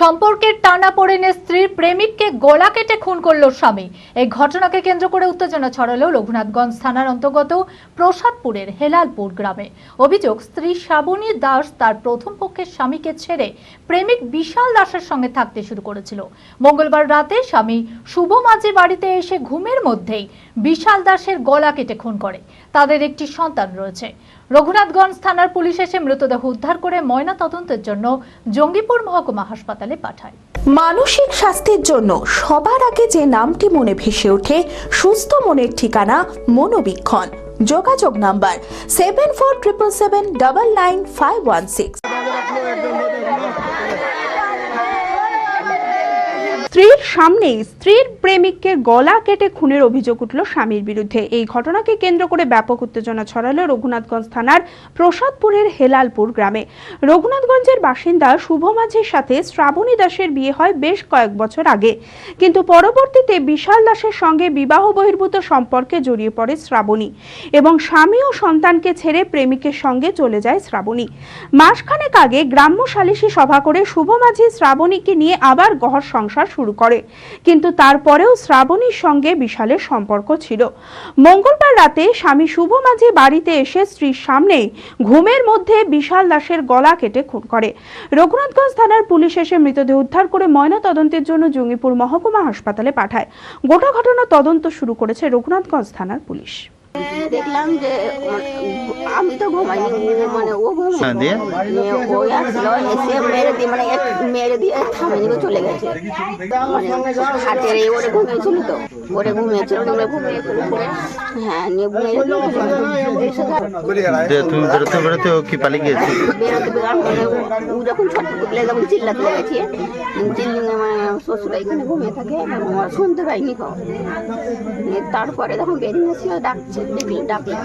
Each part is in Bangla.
সম্পর্কের টানা পড়েনে স্ত্রীর প্রেমিককে গলা কেটে খুন করল স্বামী। এই ঘটনাকে কেন্দ্র করে উত্তেজনা ছড়ালো রঘুনাথগঞ্জ থানার অন্তর্গত প্রসাদপুরের হেলালপুর গ্রামে। অভিযোগ, স্ত্রী শ্রাবণী দাস তার প্রথম পক্ষের স্বামীকে ছেড়ে প্রেমিক বিশাল দাসের সঙ্গে থাকতে শুরু করেছিল। মঙ্গলবার রাতে স্বামী শুভ মাঝি বাড়িতে এসে ঘুমের মধ্যেই বিশাল দাসের গলা কেটে খুন করে। তাদের একটি সন্তান রয়েছে। রঘুনাথগঞ্জ থানার পুলিশ এসে মৃতদেহ উদ্ধার করে ময়না তদন্তের জন্য জঙ্গিপুর মহকুমা হাসপাতালে পাঠায়। মানসিক স্বাস্থ্যের জন্য সবার আগে যে নামটি মনে ভেসে ওঠে, সুস্থ মনের ঠিকানা মনোবীক্ষণ। যোগাযোগ number seven four triple seven double nine five one six স্ত্রীর সামনেই স্ত্রীর প্রেমিককে গলা কেটে খুনের অভিযোগ উঠল স্বামীর বিরুদ্ধে। এই ঘটনাকে কেন্দ্র করে ব্যাপক উত্তেজনা ছড়ালো রঘুনাথগঞ্জ থানার প্রসাদপুরের হেলালপুর গ্রামে। রঘুনাথগঞ্জের বাসিন্দা শুভ মাঝির সাথে শ্রাবণী দাসের বিয়ে হয় বেশ কয়েক বছর আগে। কিন্তু পরবর্তীতে বিশাল দাসের সঙ্গে বিবাহ বহির্ভূত সম্পর্কে জড়িয়ে পড়ে শ্রাবণী এবং স্বামী ও সন্তানকে ছেড়ে প্রেমিকের সঙ্গে চলে যায় শ্রাবণী। মাসখানেক আগে গ্রাম্য সালিশি সভা করে শুভ মাঝি শ্রাবণীকে নিয়ে আবার গহর সংসার শুরু করে। কিন্তু তারপরেও শ্রাবণীর সঙ্গে বিশালের সম্পর্ক ছিল। মঙ্গলবার রাতে স্বামী শুভ মাঝি বাড়িতে এসে স্ত্রীর সামনে ঘুমের মধ্যে বিশাল দাসের গলা কেটে খুন করে। রঘুনাথগঞ্জ থানার পুলিশ এসে মৃতদেহ উদ্ধার করে ময়না তদন্তের জন্য জঙ্গিপুর মহকুমা হাসপাতালে পাঠায়। গোটা ঘটনা তদন্ত শুরু করেছে রঘুনাথগঞ্জ থানার পুলিশ। দেখলাম যে আমি তো ঘুমাইনি মানে ও ঘুমাই ও আসলো এসে মেরে দিয়ে মানে মেরে দিয়ে থামে চলে গেছে। মানে হাটের এই ওরে ঘুমিয়েছিল তো। ওরে ঘুমিয়েছিল ওরে ঘুমিয়েছিল হ্যাঁ নিয়ে মেরে দিয়ে চলে গেছে। যে তুমি বেরোতে বেরোতে ও কি পালিয়ে গিয়েছে? বেরোতে বেরোতে ও যখন চিল্লাতে লেগেছে মানে শ্বশুর এখানে ঘুমিয়ে থাকে আমার শুনতে পাইনি কখন। তারপরে যখন বেরিয়েছি ডাকছে ডাকলাম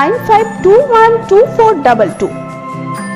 95212422.